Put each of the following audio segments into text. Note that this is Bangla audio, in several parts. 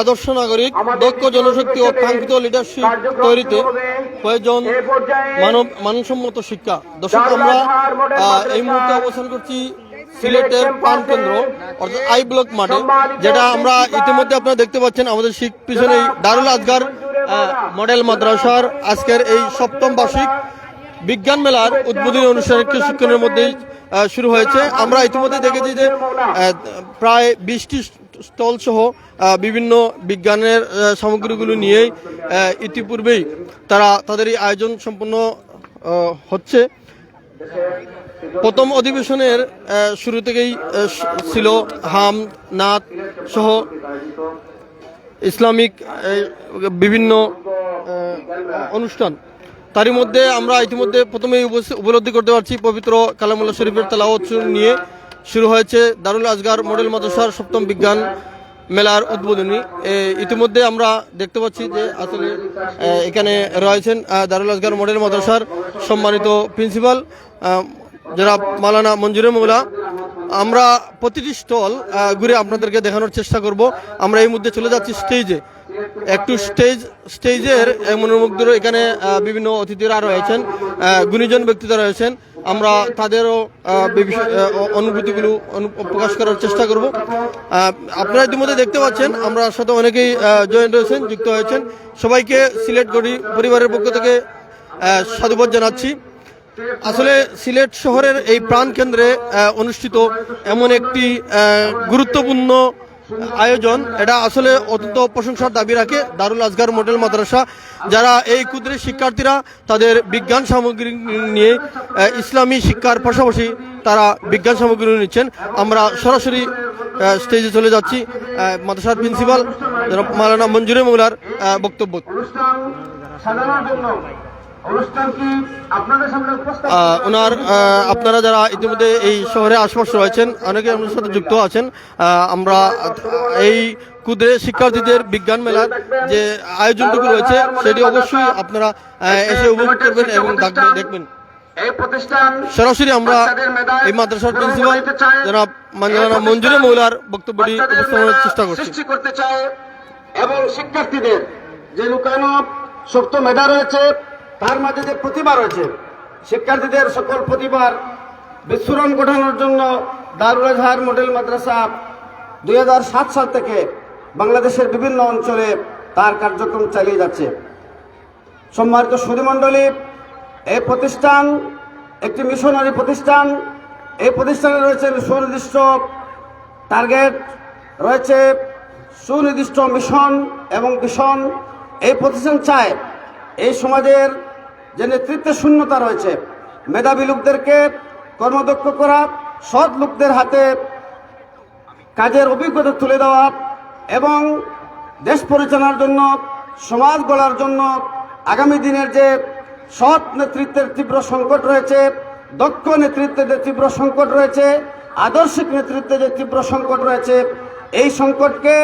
আদর্শ নাগরিক দক্ষ জনশক্তি ও কাঙ্ক্ষিত লিডারশিপ তৈরিতে। প্রয়োজন মানব মানসম্মত শিক্ষা। দর্শক আমরা এই মুহূর্তে অবস্থান করছি সিলেটের প্রাণ কেন্দ্র অর্থাৎ আই ব্লক মাঠে যেটা আমরা ইতিমধ্যে আপনারা দেখতে পাচ্ছেন আমাদের শিখ পিছনেই দারুল আজগার মডেল মাদ্রাসার আজকের এই সপ্তম বার্ষিক বিজ্ঞান মেলার উদ্বোধনী অনুষ্ঠান কিছুক্ষণের মধ্যেই শুরু হয়েছে। আমরা ইতিমধ্যে দেখেছি যে প্রায় বিশটি স্টল সহ বিভিন্ন বিজ্ঞানের সামগ্রীগুলো নিয়েই ইতিপূর্বেই তারা তাদের এই আয়োজন সম্পন্ন হচ্ছে। প্রথম অধিবেশনের শুরু থেকেই ছিল হাম, নাত সহ ইসলামিক বিভিন্ন অনুষ্ঠান। তারই মধ্যে আমরা ইতিমধ্যে প্রথমেই উপলব্ধি করতে পারছি পবিত্র কালামুল্লাহ শরীফের তালাওয়াত নিয়ে শুরু হয়েছে দারুল আজগার মডেল মাদ্রাসার সপ্তম বিজ্ঞান মেলার উদ্বোধনী। ইতিমধ্যে আমরা দেখতে পাচ্ছি যে আসলে এখানে রয়েছেন দারুল আজগার মডেল মাদ্রাসার সম্মানিত প্রিন্সিপাল যারা মালানা মঞ্জুরে মোগলা আমরা প্রতিটি স্টল ঘুরে আপনাদেরকে দেখানোর চেষ্টা করব। আমরা এই মধ্যে চলে যাচ্ছি স্টেজে। একটু স্টেজ, স্টেজের মনোমুগ্ধর এখানে বিভিন্ন অতিথিরা রয়েছেন গুণীজন ব্যক্তিরা রয়েছেন। আমরা তাদেরও অনুভূতিগুলো অনু- প্রকাশ করার চেষ্টা করব। আপনারা ইতিমধ্যে দেখতে পাচ্ছেন, আমরা সাথে অনেকেই জয়েন রয়েছেন, যুক্ত হয়েছেন। সবাইকে সিলেট গড়ি, পরিবারের পক্ষ থেকে সাধুবাদ জানাচ্ছি। আসলে সিলেট শহরের এই প্রাণ কেন্দ্রে অনুষ্ঠিত এমন একটি গুরুত্বপূর্ণ আয়োজন এটা আসলে অত্যন্ত প্রশংসার দাবি রাখে দারুল আজগার মডেল মাদ্রাসা যারা এই ক্ষুদ্র শিক্ষার্থীরা তাদের বিজ্ঞান সামগ্রী নিয়ে ইসলামী শিক্ষার পাশাপাশি তারা বিজ্ঞান সামগ্রী নিচ্ছেন। আমরা সরাসরি স্টেজে চলে যাচ্ছি মাদ্রাসার প্রিন্সিপাল মালানা মঞ্জুরে মোগলার আহ, বক্তব্য। ওনার আপনারা যারা ইতিমধ্যে এই শহরে আশপাশ রয়েছেন অনেকে আমাদের সাথে যুক্ত আছেন। আমরা এই ক্ষুদ্রে শিক্ষার্থীদের বিজ্ঞান মেলার যে আয়োজনটুকু রয়েছে সেটি অবশ্যই আপনারা এসে উপভোগ করবেন এবং দেখবেন দেখবেন। এই প্রতিষ্ঠান সরাসরি আমরা এই মাদ্রাসার প্রিন্সিপাল। জনাব মানজানা মঞ্জুরে মৌলার বক্তব্যটি উপস্থাপনের চেষ্টা করছি। সৃষ্টি করতে চায় এবং শিক্ষার্থীদের যে লুকানো সুপ্ত মেধা রয়েছে তার মাঝে যে প্রতিভা রয়েছে, শিক্ষার্থীদের সকল প্রতিভার বিস্ফোরণ ঘটানোর জন্য দারুল আজহার মডেল মাদ্রাসা দুই হাজার সাত সাল থেকে বাংলাদেশের বিভিন্ন অঞ্চলে তার কার্যক্রম চালিয়ে যাচ্ছে। সম্মানিত সুধীমণ্ডলী, এই প্রতিষ্ঠান একটি মিশনারি প্রতিষ্ঠান। এই প্রতিষ্ঠানে রয়েছে সুনির্দিষ্ট টার্গেট, রয়েছে সুনির্দিষ্ট মিশন এবং মিশন এই প্রতিষ্ঠান চায় এই সমাজের যে নেতৃত্বের শূন্যতা রয়েছে, মেধাবী লোকদেরকে কর্মদক্ষ করা, সৎ লোকদের হাতে কাজের অভিজ্ঞতা তুলে দেওয়া এবং দেশ পরিচালনার জন্য, সমাজ গড়ার জন্য আগামী দিনের যে সৎ নেতৃত্বের তীব্র সংকট রয়েছে, দক্ষ নেতৃত্বের যে তীব্র সংকট রয়েছে, আদর্শিক নেতৃত্বের যে তীব্র সংকট রয়েছে, এই সংকটকে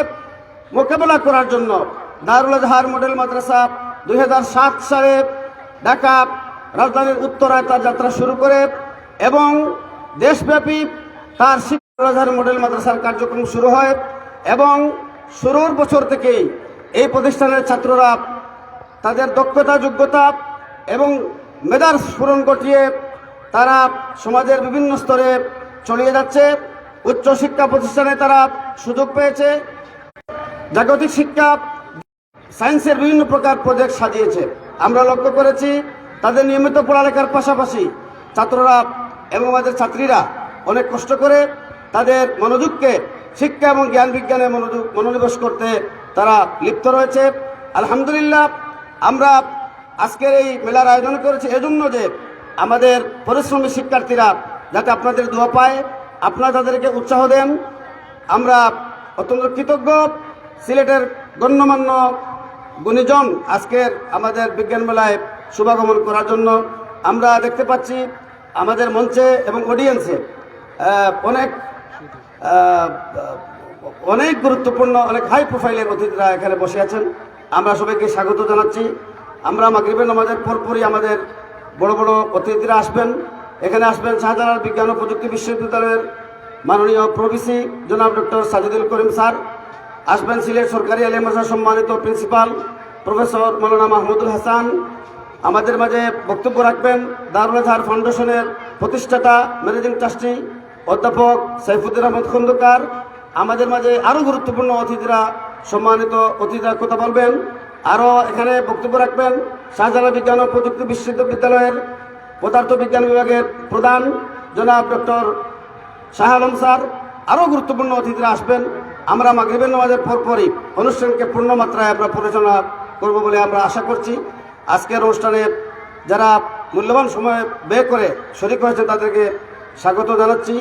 মোকাবেলা করার জন্য দারুল আজহার মডেল মাদ্রাসা দুই হাজার সাত সালে ঢাকা রাজধানীর উত্তরায় তার যাত্রা শুরু করে এবং দেশব্যাপী তার শিক্ষার মডেল মাদ্রাসার কার্যক্রম শুরু হয় এবং শুরুর বছর থেকেই এই প্রতিষ্ঠানের ছাত্ররা তাদের দক্ষতা, যোগ্যতা এবং মেধার স্ফুরণ ঘটিয়ে তারা সমাজের বিভিন্ন স্তরে ছড়িয়ে যাচ্ছে। উচ্চ শিক্ষা প্রতিষ্ঠানে তারা সুযোগ পেয়েছে। জাগতিক শিক্ষা, সায়েন্সের বিভিন্ন প্রকার প্রজেক্ট সাজিয়েছে। আমরা লক্ষ্য করেছি, তাদের নিয়মিত পড়ালেখার পাশাপাশি ছাত্ররা এবং আমাদের ছাত্রীরা অনেক কষ্ট করে তাদের মনোযোগকে শিক্ষা এবং জ্ঞান বিজ্ঞানে মনোযোগ, মনোনিবেশ করতে তারা লিপ্ত রয়েছে। আলহামদুলিল্লাহ, আমরা আজকের এই মেলার আয়োজন করেছি এজন্য যে আমাদের পরিশ্রমী শিক্ষার্থীরা যাতে আপনাদের দোয়া পায়, আপনারা তাদেরকে উৎসাহ দেন। আমরা অত্যন্ত কৃতজ্ঞ। সিলেটের গণ্যমান্য গুণীজন আজকের আমাদের বিজ্ঞান মেলায় শুভাগমন করার জন্য আমরা দেখতে পাচ্ছি আমাদের মঞ্চে এবং অডিয়েন্সে অনেক অনেক গুরুত্বপূর্ণ, অনেক হাই প্রোফাইলের অতিথিরা এখানে বসে আছেন। আমরা সবাইকে স্বাগত জানাচ্ছি। আমরা মাগরিবের নামাজের পরপরই আমাদের বড় বড় অতিথিরা আসবেন। এখানে আসবেন শাহজালাল বিজ্ঞান ও প্রযুক্তি বিশ্ববিদ্যালয়ের মাননীয় প্রভিসি জনাব ডক্টর সাজিদুল করিম স্যার। আসবেন সিলেট সরকারি মাদ্রাসা সম্মানিত প্রিন্সিপাল প্রফেসর মৌলানা মাহমুদুল হাসান। আমাদের মাঝে বক্তব্য রাখবেন দারুল আজহার ফাউন্ডেশনের প্রতিষ্ঠাতা ম্যানেজিং ট্রাস্টি অধ্যাপক সাইফুদ্দিন আহমদ খন্দকার। আমাদের মাঝে আরও গুরুত্বপূর্ণ অতিথিরা সম্মানিত অতিথিরা কথা বলবেন। আরও এখানে বক্তব্য রাখবেন শাহজালাল বিজ্ঞান ও প্রযুক্তি বিশ্ববিদ্যালয়ের পদার্থ বিজ্ঞান বিভাগের প্রধান জনাব ডক্টর শাহ আলম স্যার। আরও গুরুত্বপূর্ণ অতিথিরা আসবেন। আমরা মাগরিবের নামাজের পরপরই অনুষ্ঠানকে পূর্ণ মাত্রায় আমরা পরিচালনা করব বলে আমরা আশা করছি। আজকের অনুষ্ঠানে যারা মূল্যবান সময় ব্যয় করে শরিক হয়েছে তাদেরকে স্বাগত জানাচ্ছি।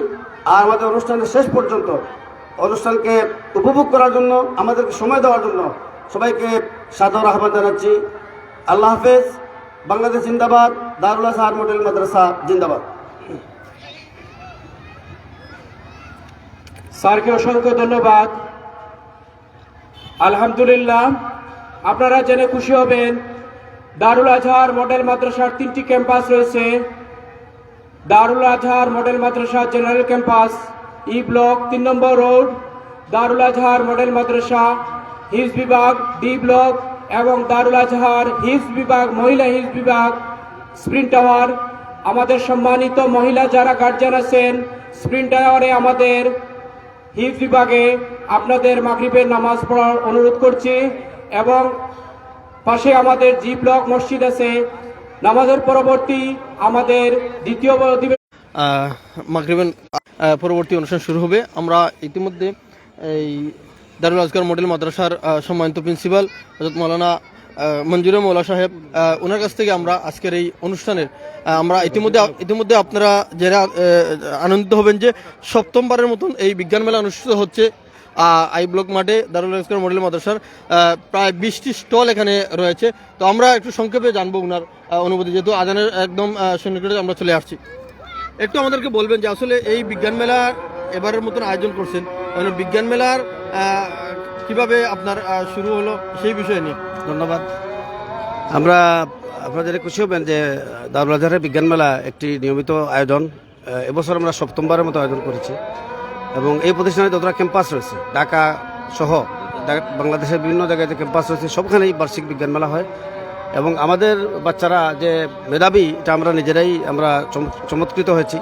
আর আমাদের অনুষ্ঠানের শেষ পর্যন্ত অনুষ্ঠানকে উপভোগ করার জন্য, আমাদেরকে সময় দেওয়ার জন্য সবাইকে সাদর আহ্বান জানাচ্ছি। আল্লাহ হাফেজ, বাংলাদেশ জিন্দাবাদ, দারুল আজহার মডেল মাদ্রাসা জিন্দাবাদ। স্যারকে অসংখ্য ধন্যবাদ। আলহামদুলিল্লাহ, আপনারা জেনে খুশি হবেন, দারুল আজহার মডেল মাদ্রাসার তিনটি ক্যাম্পাস রয়েছে। দারুল আজহার মডেল মাদ্রাসা জেনারেল ক্যাম্পাস, ই ব্লক তিন নম্বর রোড, দারুল আজহার মডেল মাদ্রাসা হিজ বিভাগ, ডি ব্লক এবং দারুল আজহার হিজ বিভাগ, মহিলা হিজ বিভাগ স্প্রিন টাওয়ার। আমাদের সম্মানিত মহিলা যারা গার্জিয়ান আছেন স্প্রিন টাওয়ারে আমাদের হিফ বিভাগে আপনাদের মাগরিবের নামাজ পড়ার অনুরোধ করছি এবং পাশে আমাদের জি ব্লক মসজিদ আছে। নামাজের পরবর্তী আমাদের দ্বিতীয় আহ, পরবর্তী অনুষ্ঠান শুরু হবে। আমরা ইতিমধ্যে এই দারুল আজগার মডেল মাদ্রাসার সম্মানিত প্রিন্সিপাল হজরত মৌলানা মঞ্জুরে মৌলা সাহেব ওনার কাছ থেকে আমরা আজকের এই অনুষ্ঠানের আমরা ইতিমধ্যে ইতিমধ্যে আপনারা যারা আনন্দিত হবেন যে সপ্তমবারের মতন এই বিজ্ঞান মেলা অনুষ্ঠিত হচ্ছে আই ব্লক মাঠে, দারুল আজগার মডেল মাদ্রাসার প্রায় বিশটি স্টল এখানে রয়েছে। তো আমরা একটু সংক্ষেপে জানব ওনার অনুভূতি, যেহেতু আজানের একদম সন্নিকটে আমরা চলে আসছি। একটু আমাদেরকে বলবেন যে আসলে এই বিজ্ঞান মেলা এবারের মতন আয়োজন করছেন মানে বিজ্ঞান মেলার কীভাবে আপনার শুরু হলো সেই বিষয়ে নিয়ে? ধন্যবাদ। আমরা আপনাদের খুশি হবেন যে দারুল বিজ্ঞান মেলা একটি নিয়মিত আয়োজন এবছর আমরা সপ্তমবারের মতো আয়োজন করেছি এবং এই প্রতিষ্ঠানে যতটা ক্যাম্পাস রয়েছে, ঢাকা সহ বাংলাদেশের বিভিন্ন জায়গায় যে ক্যাম্পাস রয়েছে, সবখানেই বার্ষিক বিজ্ঞান মেলা হয় এবং আমাদের বাচ্চারা যে মেধাবী, এটা আমরা নিজেরাই আমরা চম- চমৎকৃত হয়েছি।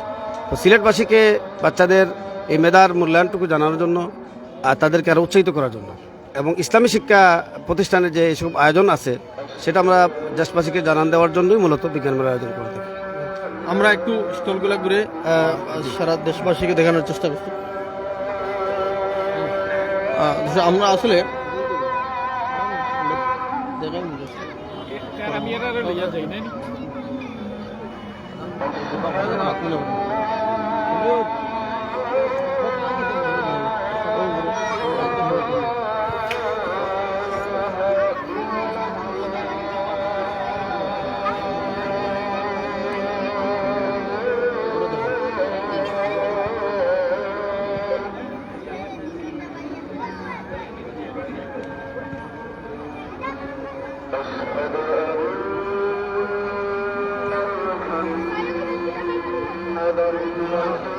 তো সিলেটবাসীকে বাচ্চাদের এই মেধার মূল্যায়নটুকু জানানোর জন্য তাদেরকে আরও উৎসাহিত করার জন্য। এবং ইসলামী শিক্ষা প্রতিষ্ঠানে যে এইসব আয়োজন আছে সেটা আমরা দেশবাসীকে জানান দেওয়ার জন্যই মূলত বিজ্ঞান মেলার আয়োজন করে থাকি। আমরা একটু স্টলগুলো ঘুরে সারা দেশবাসীকে দেখানোর চেষ্টা করছি। আমরা আসলে একটু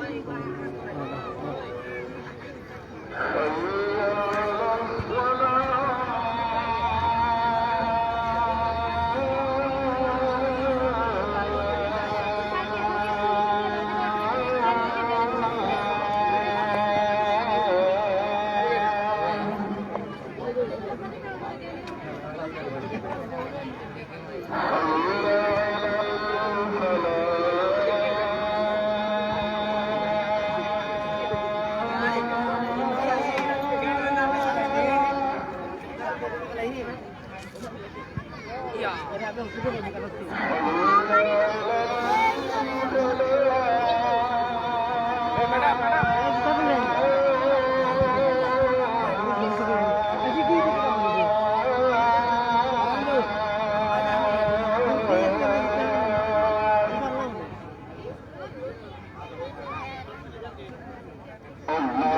Allah.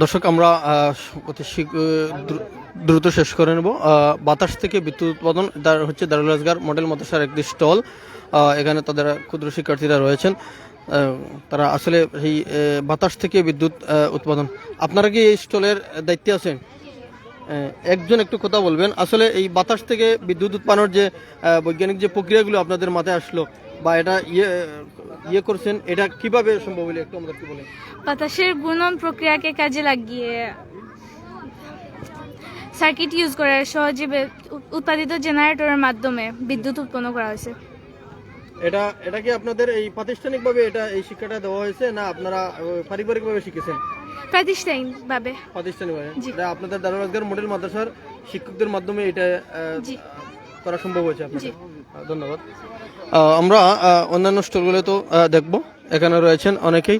দর্শক, আমরা অতি দ্রুত শেষ করে নেব। বাতাস থেকে বিদ্যুৎ উৎপাদন হচ্ছে দারুল আজগার মডেল মাদ্রাসার একটি স্টল। এখানে তাদের ক্ষুদ্র শিক্ষার্থীরা রয়েছেন। তারা আসলে এই বাতাস থেকে বিদ্যুৎ উৎপাদন। আপনারা কি এই স্টলের দায়িত্বে আছেন? একজন একটু কথা বলবেন। আসলে এই বাতাস থেকে বিদ্যুৎ উৎপাদনের যে বৈজ্ঞানিক যে প্রক্রিয়াগুলো আপনাদের মাথায় আসলো বা এটা ইয়ে ইয়ে করছেন এটা কীভাবে সম্ভব হলো? একটু আমাদেরকে বলেন। বাতাসের গুণন প্রক্রিয়াকে কাজে লাগিয়ে সার্কিট ইউজ করে সহজে উৎপাদিত জেনারেটরের মাধ্যমে বিদ্যুৎ উৎপন্ন করা হয়েছে। এটা এটা কি আপনাদের এই প্রাতিষ্ঠানিকভাবে এটা এই শিক্ষাটা দেওয়া হয়েছে না আপনারা পারিবারিকভাবে শিখেছেন? প্রাতিষ্ঠানিকভাবে। প্রাতিষ্ঠানিকভাবে? এটা আপনাদের দারুল আজগার মডেল মাদ্রাসার শিক্ষকদের মাধ্যমে এটা করা সম্ভব হয়েছে আপনাদের। ধন্যবাদ। আমরা অন্যান্য স্টলগুলো তো দেখব। এখানে রয়েছেন অনেকেই।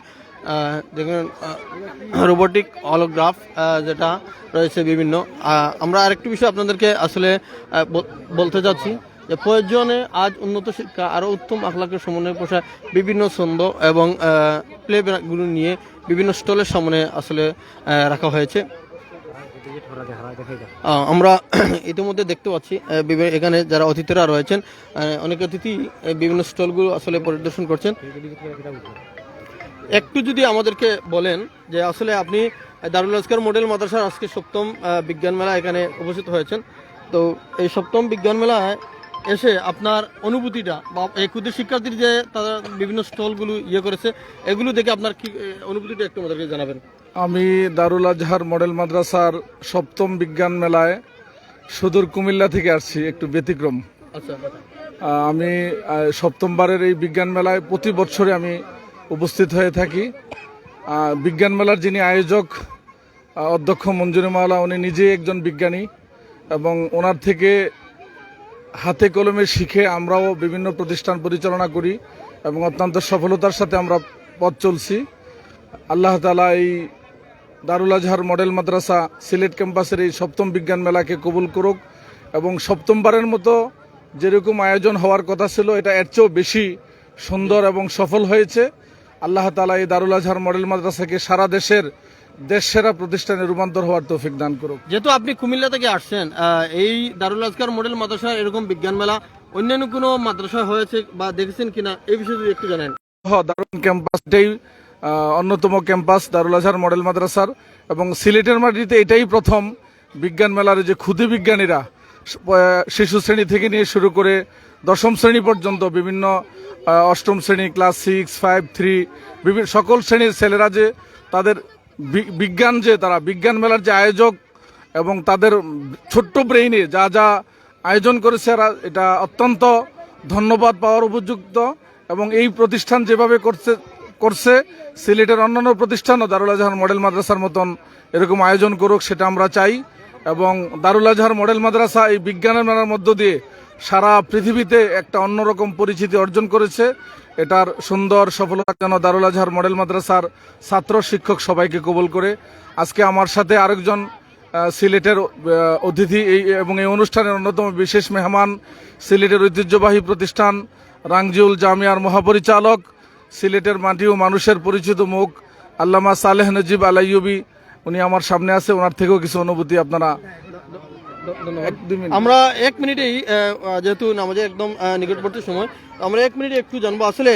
দেখুন রোবোটিক অলোগ্রাফ যেটা রয়েছে বিভিন্ন। আমরা আরেকটি বিষয় আপনাদেরকে আসলে বলতে যাচ্ছি যে প্রয়োজনে আজ উন্নত শিক্ষা, আরও উত্তম আখলাকের সমন্বয় পোষায় বিভিন্ন ছন্দ এবং প্লেগুলো নিয়ে বিভিন্ন স্টলের সামনে আসলে রাখা হয়েছে। আমরা ইতিমধ্যে দেখতে পাচ্ছি এখানে যারা অতিথিরা রয়েছেন অনেক অতিথি বিভিন্ন স্টলগুলো আসলে পরিদর্শন করছেন। একটু যদি আমাদেরকে বলেন যে আসলে আপনি দারুল আজকার মডেল মাদ্রাসার আজকে সপ্তম বিজ্ঞান মেলা এখানে উপস্থিত হয়েছেন। তো এই সপ্তম বিজ্ঞান মেলায় এসে আপনার অনুভূতিটা বা এই ক্ষুদ্র শিক্ষার্থীর যে তারা বিভিন্ন স্টলগুলো ইয়ে করেছে, এগুলো দেখে আপনার কি অনুভূতিটা একটু আমাদেরকে জানাবেন। আমি দারুল আজহার মডেল মাদ্রাসার সপ্তম বিজ্ঞান মেলায় সুদূর কুমিল্লা থেকে আসছি একটু ব্যতিক্রম। আচ্ছা আমি সপ্তমবারের এই বিজ্ঞান মেলায় প্রতি বছরে আমি উপস্থিত হয়ে থাকি। বিজ্ঞান মেলার যিনি আয়োজক অধ্যক্ষ মঞ্জুরি মাওলা উনি নিজেই একজন বিজ্ঞানী এবং ওনার থেকে হাতে কলমে শিখে আমরাও বিভিন্ন প্রতিষ্ঠান পরিচালনা করি এবং অত্যন্ত সফলতার সাথে আমরা পথ চলছি। আল্লাহ তালা এই দারুল আজহার মডেল মাদ্রাসা সিলেট ক্যাম্পাসের এই সপ্তম বিজ্ঞান মেলাকে কবুল করুক এবং সপ্তমবারের মতো যেরকম আয়োজন হওয়ার কথা ছিল এটা এর চেয়েও বেশি সুন্দর এবং সফল হয়েছে। আল্লাহ তালা এই দারুল আজহার মডেল মাদ্রাসাকে সারা দেশের দেশ সেরা প্রতিষ্ঠানে রূপান্তর হওয়ার তৌফিক দান করুক। যেহেতু আপনি কুমিল্লা থেকে আসছেন এই দারুল আজকার মডেল মাদ্রাসা এরকম বিজ্ঞান মেলা অন্যান্য কোনো মাদ্রাসা হয়েছে বা দেখেছেন কিনা এই বিষয়ে যদি একটু জানেন। দারুল ক্যাম্পাস এটাই আহ, অন্যতম ক্যাম্পাস দারুল আজহার মডেল মাদ্রাসার এবং সিলেটের মাটিতে এটাই প্রথম বিজ্ঞান মেলার যে ক্ষুদে বিজ্ঞানীরা শিশু শ্রেণি থেকে নিয়ে শুরু করে দশম শ্রেণি পর্যন্ত বিভিন্ন অষ্টম শ্রেণি, ক্লাস সিক্স, ফাইভ, থ্রি বিভিন্ন সকল শ্রেণির ছেলেরা যে তাদের বিজ্ঞান যে তারা, বিজ্ঞান মেলার যে আয়োজক এবং তাদের ছোট্ট ব্রেইনে যা যা আয়োজন করেছে এটা অত্যন্ত ধন্যবাদ পাওয়ার উপযুক্ত এবং এই প্রতিষ্ঠান যেভাবে করছে করছে, সিলেটের অন্যান্য প্রতিষ্ঠানও দারুল আজহার মডেল মাদ্রাসার মতন এরকম আয়োজন করুক সেটা আমরা চাই। এবং দারুল আজহার মডেল মাদ্রাসা এই বিজ্ঞানের মেলার মধ্য দিয়ে সারা পৃথিবীতে একটা অন্যরকম পরিচিতি অর্জন করেছে। এটার সুন্দর সফলতা যেন দারুল আজহার মডেল মাদ্রাসার ছাত্র শিক্ষক সবাইকে কবল করে। আজকে আমার সাথে আরেকজন সিলেটের অতিথি এই এবং এই অনুষ্ঠানের অন্যতম বিশেষ মেহমান, সিলেটের ঐতিহ্যবাহী প্রতিষ্ঠান রাংজিউল জামিয়ার মহাপরিচালক। সিলেটের মাটি ও মানুষের পরিচিত মুখ। আল্লামা সালেহ নজিব আলাইয়ুবি উনি আমার সামনে আছে ওনার থেকেও কিছু অনুভূতি আপনারা আমরা এক মিনিটেই যেহেতু নামাজের একদম নিকটবর্তী সময় আমরা এক মিনিটে একটু জানব আসলে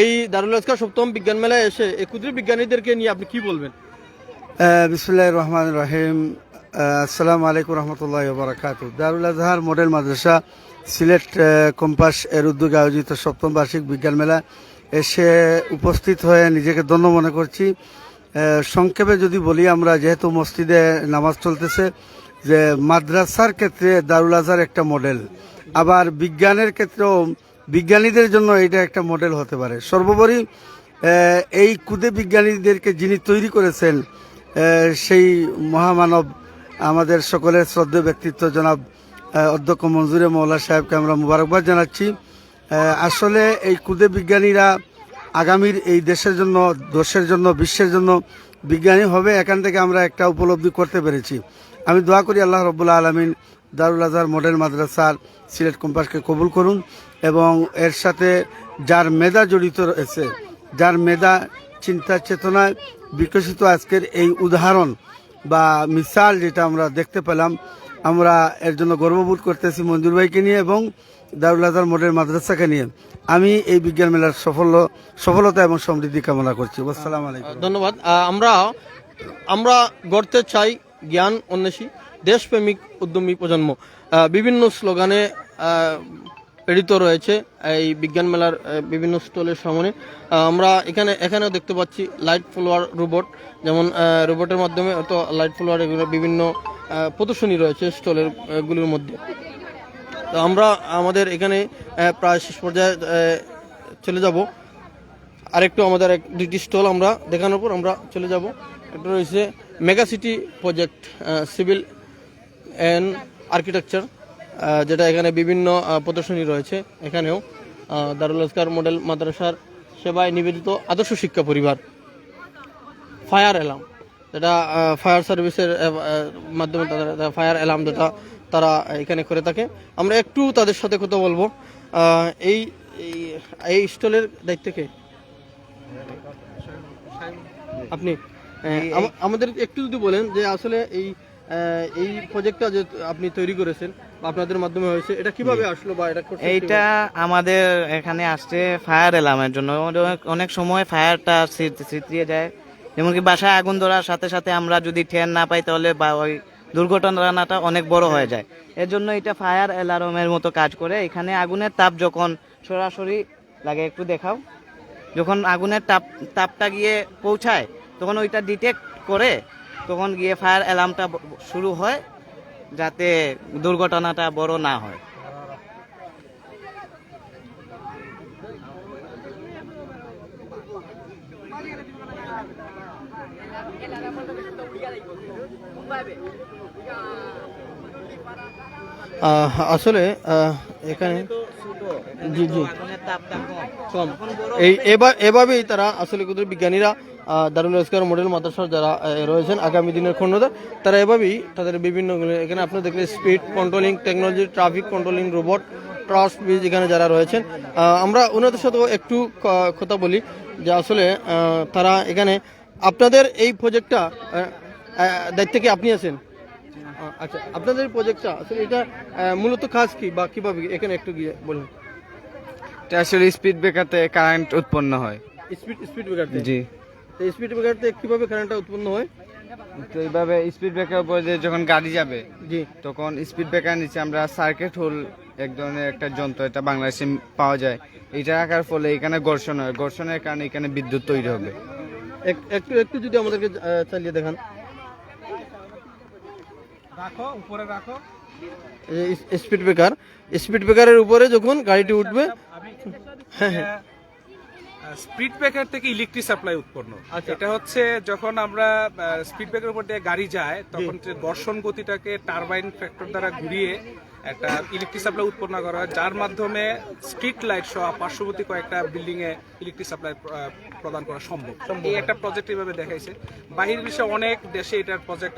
এই দারুল আজকার সপ্তম বিজ্ঞান মেলায় এসে এই ক্ষুদ্র বিজ্ঞানীদেরকে নিয়ে আপনি কি বলবেন? বিসমুল্লাহ রহমান রহিম। আসসালামু আলাইকুম রহমতুল্লাহ বারাকাত দারুল আজহার মডেল মাদ্রাসা সিলেট কম্পাস এর উদ্যোগে আয়োজিত সপ্তম বার্ষিক বিজ্ঞান মেলা। এসে উপস্থিত হয়ে নিজেকে ধন্য মনে করছি। সংক্ষেপে যদি বলি, আমরা যেহেতু মসজিদে নামাজ চলতেছে, যে মাদ্রাসার ক্ষেত্রে দারুল আজহার একটা মডেল আবার বিজ্ঞানের ক্ষেত্রেও বিজ্ঞানীদের জন্য এটা একটা মডেল হতে পারে। সর্বোপরি এই কুদে বিজ্ঞানীদেরকে যিনি তৈরি করেছেন সেই মহামানব আমাদের সকলের শ্রদ্ধেয় ব্যক্তিত্ব জনাব অধ্যক্ষ মঞ্জুরে মৌলা সাহেবকে আমরা মুবারকবাদ জানাচ্ছি। আসলে এই কুদে বিজ্ঞানীরা আগামীর এই দেশের জন্য দেশের জন্য, বিশ্বের জন্য বিজ্ঞানী হবে, এখান থেকে আমরা একটা উপলব্ধি করতে পেরেছি। আমি দোয়া করি আল্লাহ রবুল্লা আলমিন দারুল আজহার মডেল মাদ্রাসার সিলেট কম্পাসকে কবুল করুন এবং এর সাথে যার মেধা জড়িত রয়েছে, যার মেধা চিন্তা চেতনায় বিকশিত আজকের এই উদাহরণ বা মিসাল যেটা আমরা দেখতে পেলাম, আমরা এর জন্য গর্ববোধ করতেছি মঞ্জুর ভাইকে নিয়ে এবং দারুল মডেল মাদ্রাসাকে নিয়ে আমি এই বিজ্ঞান মেলার সফল সফলতা এবং সমৃদ্ধি কামনা করছি। আসসালামু আলাইকুম। ধন্যবাদ। আমরা আমরা গড়তে চাই জ্ঞান অন্বেষী, দেশপ্রেমিক উদ্যমী প্রজন্ম। বিভিন্ন স্লোগানে প্রেরিত রয়েছে এই বিজ্ঞান মেলার বিভিন্ন স্টলের সামনে। আমরা এখানে, এখানেও দেখতে পাচ্ছি লাইট ফলোয়ার রোবট। যেমন রোবটের মাধ্যমে তো লাইট ফলোয়ার এগুলো বিভিন্ন প্রদর্শনী রয়েছে স্টলের গুলির মধ্যে। তো আমরা আমাদের এখানে প্রায় শেষ পর্যায়ে চলে যাব। আরেকটু আমাদের এক দুইটি স্টল আমরা দেখানোর পর আমরা চলে যাব। একটা রয়েছে mega city project civil and architecture যেটা এখানে বিভিন্ন প্রদর্শনী রয়েছে এখানেও। দারুল আজকার মডেল মাদ্রাসার সেবায় নিবেদিত আদর্শ শিক্ষা পরিবার, ফায়ার অ্যালার্ম, যেটা ফায়ার সার্ভিসের মাধ্যমে তাদের ফায়ার অ্যালার্ম যেটা তারা এখানে করে থাকে। আমরা একটু তাদের সাথে কথা বলব। এই এই- এই স্টলের দায়িত্ব কে? আপনি। আমাদের একটু যদি বলেন যে আসলে এই এই প্রজেক্টটা যে আপনি তৈরি করেছেন বা আপনাদের মাধ্যমে হয়েছে এটা কীভাবে আসলো বা এটা করতে এইটা আমাদের এখানে আসছে ফায়ার অ্যালার্মের জন্য। অনেক- সময় ফায়ারটা ছিটিয়ে যায়। যেমন কি বাসায় আগুন ধরার সাথে সাথে আমরা যদি ঠের না পাই তাহলে বা ওই দুর্ঘটনাটা অনেক বড় হয়ে যায়। এর জন্য এটা ফায়ার অ্যালার্মের মতো কাজ করে। এখানে আগুনের তাপ যখন সরাসরি লাগে, একটু দেখাও। যখন আগুনের তাপ, তাপটা গিয়ে পৌঁছায়, তখন ওইটা ডিটেক্ট করে, তখন গিয়ে ফায়ার অ্যালার্মটা শুরু হয়, যাতে দুর্ঘটনাটা বড় না হয়। আসলে এখানে জি জি। কম। এই এবার এভাবেই তারা আসলে কুদুর বিজ্ঞানীরা দারুল ইস্কার মডেল মাদ্রাসার যারা রয়েছেন আগামী দিনের খন্ডদার তারা এভাবেই তাদের বিভিন্ন এখানে আপনি দেখলে speed controlling technology traffic controlling robot trust বিজ এখানে যারা রয়েছেন আমরা ওনাদের সাথেও একটু কথা বলি যে আসলে তারা এখানে আপনাদের এই প্রজেক্টটা দায়িত্বে কি আপনি আছেন? আচ্ছা আপনাদের প্রজেক্টটা আসলে এটা মূলত কাজ কি বা কীভাবে এখানে একটু গিয়ে বলুন। এটা আসলে স্পিড ব্রেকারতে কারেন্ট উৎপন্ন হয়। স্পিড স্পিড ব্রেকার জি। তো স্পিড ব্রেকারতে কীভাবে কারেন্টটা উৎপন্ন হয়? তো এইভাবে স্পিড ব্রেকার উপরে দিয়ে যখন গাড়ি যাবে জি। তখন স্পিড ব্রেকার নিচে আমরা সার্কিট হোল এক ধরনের একটা যন্ত্র এটা বাংলাদেশে পাওয়া যায়। এটা রাখার ফলে এখানে ঘর্ষণ হয়। ঘর্ষণের কারণে এখানে বিদ্যুৎ তৈরি হবে। এক- একটু একটু যদি আমাদেরকে চালিয়ে দেখান। Speed breaker. স্পিড ব্রেকারের উপরে যখন গাড়িটি উঠবে হ্যাঁ হ্যাঁ। স্পিড ব্রেকার থেকে ইলেকট্রিক সাপ্লাই উৎপন্ন। আচ্ছা। এটা হচ্ছে যখন আমরা স্পিড ব্রেকার উপর দিয়ে গাড়ি যায় তখন ঘর্ষণ গতিটাকে টারবাইন ফ্যাক্টর দ্বারা ঘুরিয়ে একটা ইলেকট্রিক সাপ্লাই উৎপন্ন করা হয় যার মাধ্যমে স্ট্রিট লাইট সহ পার্শ্ববর্তী কয়েকটা বিল্ডিং এ ইলেকট্রিক সাপ্লাই প্রদান করা সম্ভব। এই একটা প্রজেক্ট এইভাবে দেখাইছে। বাহির বিশ্বে অনেক দেশে এটার প্রজেক্ট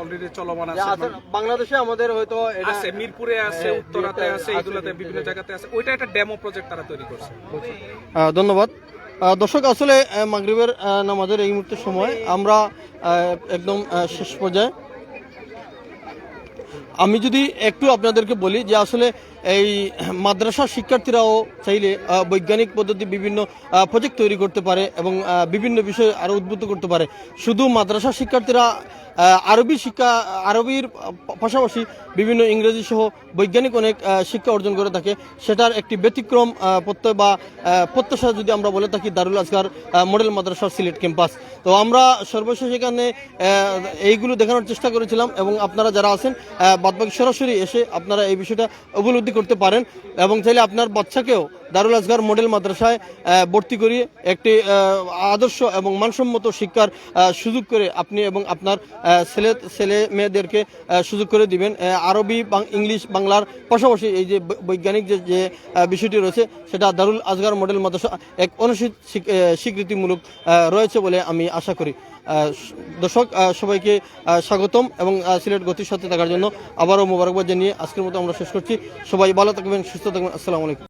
অলরেডি চলমান আছে। আচ্ছা, বাংলাদেশে আমাদের হয়তো এটা আছে মিরপুরে আছে হ্যাঁ, উত্তরাতে আছে এগুলোতে বিভিন্ন জায়গাতে আছে। ওইটা একটা ডেমো প্রজেক্ট তারা তৈরি করছে। ধন্যবাদ। দর্শক আসলে মাগরিবের নামাজের এই মুহূর্তের সময় আমরা একদম শেষ পর্যায়ে আমি যদি একটু আপনাদেরকে বলি যে আসলে এই মাদ্রাসা শিক্ষার্থীরাও চাইলে বৈজ্ঞানিক পদ্ধতি বিভিন্ন প্রজেক্ট তৈরি করতে পারে এবং বিভিন্ন বিষয়ে আরও উদ্বুদ্ধ করতে পারে। শুধু মাদ্রাসা শিক্ষার্থীরা আরবি শিক্ষা, আরবির পাশাপাশি বিভিন্ন ইংরেজি সহ বৈজ্ঞানিক অনেক শিক্ষা অর্জন করে থাকে। সেটার একটি ব্যতিক্রম প্রত্যয় বা প্রত্যাশা যদি আমরা বলে থাকি, দারুল আজগার মডেল মাদ্রাসার সিলেট ক্যাম্পাস। তো আমরা সর্বশেষ এখানে এইগুলো দেখানোর চেষ্টা করেছিলাম এবং আপনারা যারা আছেন বাদবাকি সরাসরি এসে আপনারা এই বিষয়টা উপলব্ধি করতে পারেন এবং চাইলে আপনার বাচ্চাকেও দারুল আজগার মডেল মাদ্রাসায় ভর্তি করিয়ে একটি আদর্শ এবং মানসম্মত শিক্ষার সুযোগ করে আপনি এবং আপনার ছেলে ছেলে মেয়েদেরকে সুযোগ করে দিবেন। আরবি ইংলিশ, বাংলার পাশাপাশি এই যে বৈজ্ঞানিক যে যে বিষয়টি রয়েছে, সেটা দারুল আজগার মডেল মাদ্রাসা এক অনুষ্ঠিত স্বীকৃতিমূলক রয়েছে বলে আমি আশা করি। দর্শক সবাইকে স্বাগতম এবং সিলেট গতির সাথে থাকার জন্য আবারও মোবারকবাদ জানিয়ে আজকের মতো আমরা শেষ করছি। সবাই ভালো থাকবেন, সুস্থ থাকবেন। আসসালামু আলাইকুম।